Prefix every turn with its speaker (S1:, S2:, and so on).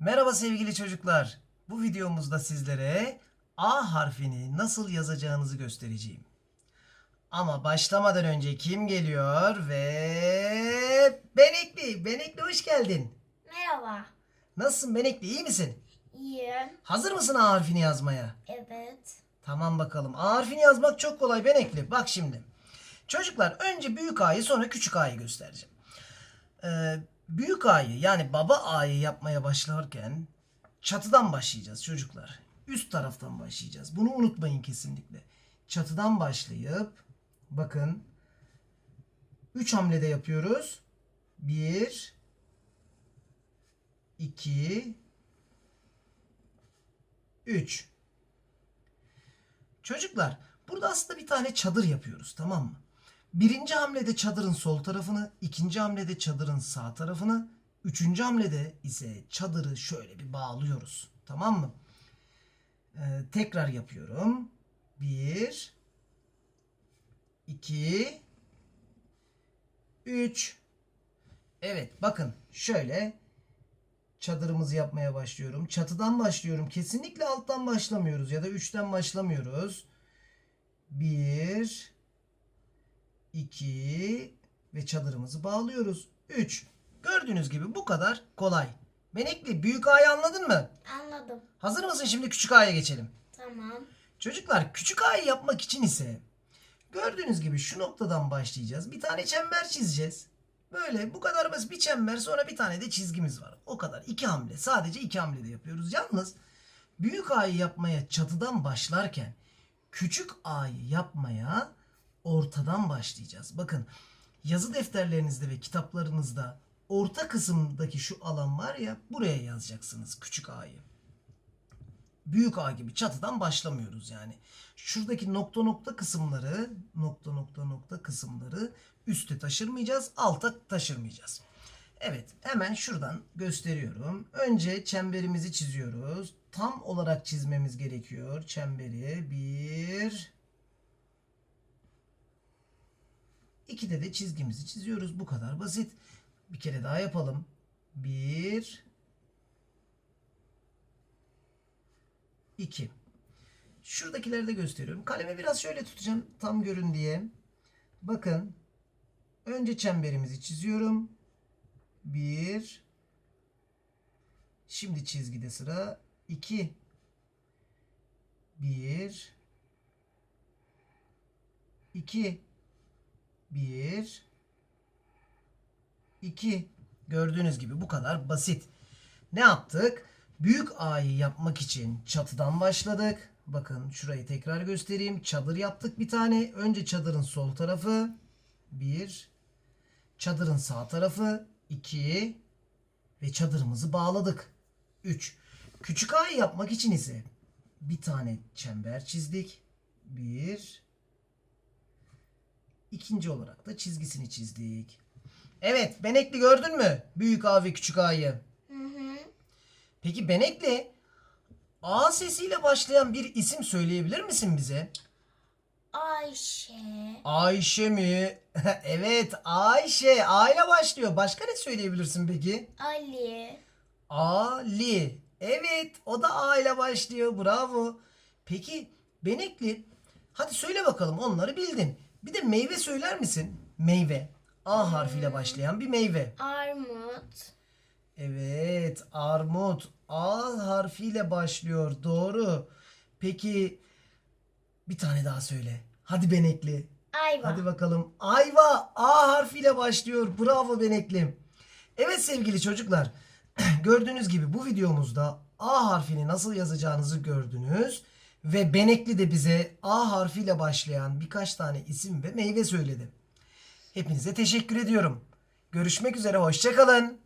S1: Merhaba sevgili çocuklar. Bu videomuzda sizlere A harfini nasıl yazacağınızı göstereceğim. Ama başlamadan önce kim geliyor ve Benekli. Benekli hoş geldin.
S2: Merhaba.
S1: Nasılsın Benekli iyi misin?
S2: İyiyim.
S1: Hazır mısın A harfini yazmaya?
S2: Evet.
S1: Tamam bakalım. A harfini yazmak çok kolay Benekli. Bak şimdi. Çocuklar önce büyük A'yı sonra küçük A'yı göstereceğim. Ee, büyük A'yı yani baba A'yı yapmaya başlarken çatıdan başlayacağız çocuklar. Üst taraftan başlayacağız. Bunu unutmayın kesinlikle. Çatıdan başlayıp bakın 3 hamlede yapıyoruz. 1 2 3 Çocuklar burada aslında bir tane çadır yapıyoruz tamam mı? Birinci hamlede çadırın sol tarafını, ikinci hamlede çadırın sağ tarafını, üçüncü hamlede ise çadırı şöyle bir bağlıyoruz. Tamam mı? Ee, tekrar yapıyorum. Bir, iki, üç. Evet bakın şöyle çadırımızı yapmaya başlıyorum. Çatıdan başlıyorum. Kesinlikle alttan başlamıyoruz ya da üçten başlamıyoruz. Bir, iki ve çadırımızı bağlıyoruz. Üç. Gördüğünüz gibi bu kadar kolay. Benekli büyük A'yı anladın mı?
S2: Anladım.
S1: Hazır mısın şimdi küçük A'ya geçelim.
S2: Tamam.
S1: Çocuklar küçük A'yı yapmak için ise gördüğünüz gibi şu noktadan başlayacağız. Bir tane çember çizeceğiz. Böyle bu kadar basit bir çember sonra bir tane de çizgimiz var. O kadar. iki hamle. Sadece iki hamlede yapıyoruz. Yalnız büyük A'yı yapmaya çatıdan başlarken küçük A'yı yapmaya ortadan başlayacağız. Bakın yazı defterlerinizde ve kitaplarınızda orta kısımdaki şu alan var ya buraya yazacaksınız küçük A'yı büyük A gibi çatıdan başlamıyoruz yani. Şuradaki nokta nokta kısımları, nokta nokta nokta kısımları üste taşırmayacağız, alta taşırmayacağız. Evet, hemen şuradan gösteriyorum. Önce çemberimizi çiziyoruz. Tam olarak çizmemiz gerekiyor. Çemberi bir, ikide de çizgimizi çiziyoruz. Bu kadar basit. Bir kere daha yapalım. Bir, 2. Şuradakileri de gösteriyorum. Kalemi biraz şöyle tutacağım tam görün diye. Bakın. Önce çemberimizi çiziyorum. 1 Şimdi çizgide sıra 2 1 2 1 2 Gördüğünüz gibi bu kadar basit. Ne yaptık? Büyük A'yı yapmak için çatıdan başladık. Bakın şurayı tekrar göstereyim. Çadır yaptık bir tane. Önce çadırın sol tarafı. 1. Çadırın sağ tarafı. 2. Ve çadırımızı bağladık. 3. Küçük A'yı yapmak için ise bir tane çember çizdik. 1. İkinci olarak da çizgisini çizdik. Evet, benekli gördün mü? Büyük A ve küçük A'yı.
S2: Hı hı.
S1: Peki Benekli A sesiyle başlayan bir isim söyleyebilir misin bize?
S2: Ayşe.
S1: Ayşe mi? evet Ayşe. A ile başlıyor. Başka ne söyleyebilirsin peki?
S2: Ali.
S1: Ali. Evet o da A ile başlıyor. Bravo. Peki Benekli hadi söyle bakalım onları bildin. Bir de meyve söyler misin? Meyve. A harfiyle başlayan bir meyve.
S2: Armut.
S1: Evet, armut A harfiyle başlıyor. Doğru. Peki bir tane daha söyle. Hadi Benekli.
S2: Ayva.
S1: Hadi bakalım. Ayva A harfiyle başlıyor. Bravo Benekli. Evet sevgili çocuklar. Gördüğünüz gibi bu videomuzda A harfini nasıl yazacağınızı gördünüz. Ve Benekli de bize A harfiyle başlayan birkaç tane isim ve meyve söyledi. Hepinize teşekkür ediyorum. Görüşmek üzere. Hoşçakalın.